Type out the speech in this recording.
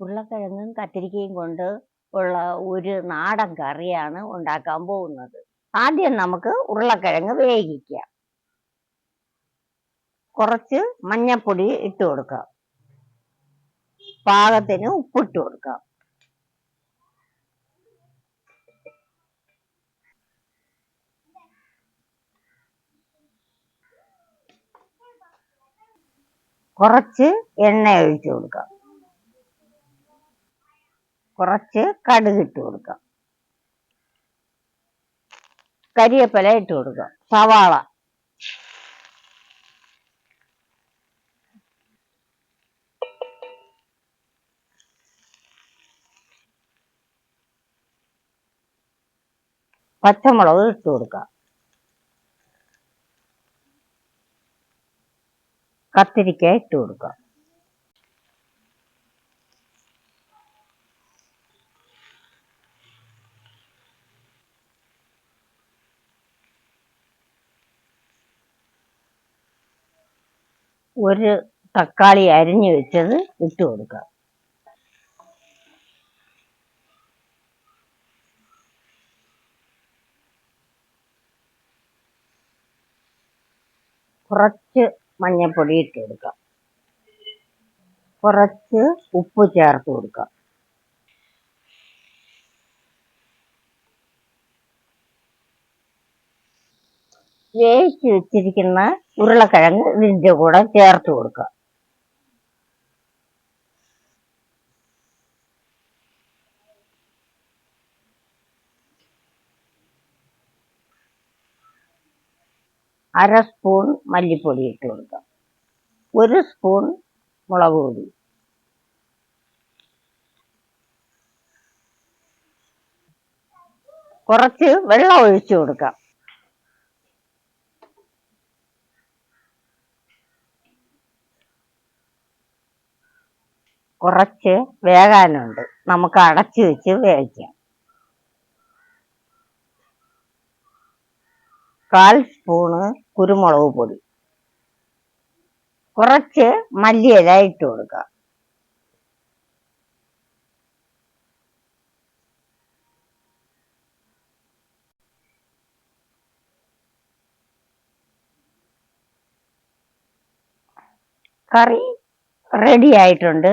ഉരുളക്കിഴങ്ങും കത്തിരിക്കയും കൊണ്ട് ഉള്ള ഒരു നാടൻ കറിയാണ് ഉണ്ടാക്കാൻ പോകുന്നത്. ആദ്യം നമുക്ക് ഉരുളക്കിഴങ്ങ് വേവിക്കാം. കുറച്ച് മഞ്ഞപ്പൊടി ഇട്ട് കൊടുക്കാം. പാകത്തിന് ഉപ്പിട്ട് കൊടുക്കാം. കുറച്ച് എണ്ണ ഒഴിച്ചു കൊടുക്കാം. കുറച്ച് കടുക് ഇട്ട് കൊടുക്കാം. കരിവേപ്പില ഇട്ട് കൊടുക്കാം. സവാള. പച്ചമുളക് ഇട്ട് കൊടുക്കാം. കത്തിരിക്ക ഇട്ട് കൊടുക്കാം. ഒരു തക്കാളി അരിഞ്ഞു വെച്ചത് ഇട്ട് കൊടുക്കാം. കുറച്ച് മഞ്ഞൾപ്പൊടി ഇട്ട് കൊടുക്കാം. കുറച്ച് ഉപ്പ് ചേർത്ത് കൊടുക്കാം. വേവിച്ച് വെച്ചിരിക്കുന്ന ഉരുളക്കിഴങ്ങ് ഇതിന്റെ കൂടെ ചേർത്ത് കൊടുക്കുക. അര സ്പൂൺ മല്ലിപ്പൊടി ഇട്ട് കൊടുക്കുക. ഒരു സ്പൂൺ മുളക് പൊടി. കുറച്ച് വെള്ളം ഒഴിച്ചു കൊടുക്കാം കുറച്ച് വേകാനുണ്ട്. നമുക്ക് അടച്ചു വെച്ച് വേവിക്കാം. കാൽ സ്പൂണ് കുരുമുളക് പൊടി. കുറച്ച് മല്ലിയില ഇട്ട് കൊടുക്കുക കറി റെഡി ആയിട്ടുണ്ട്.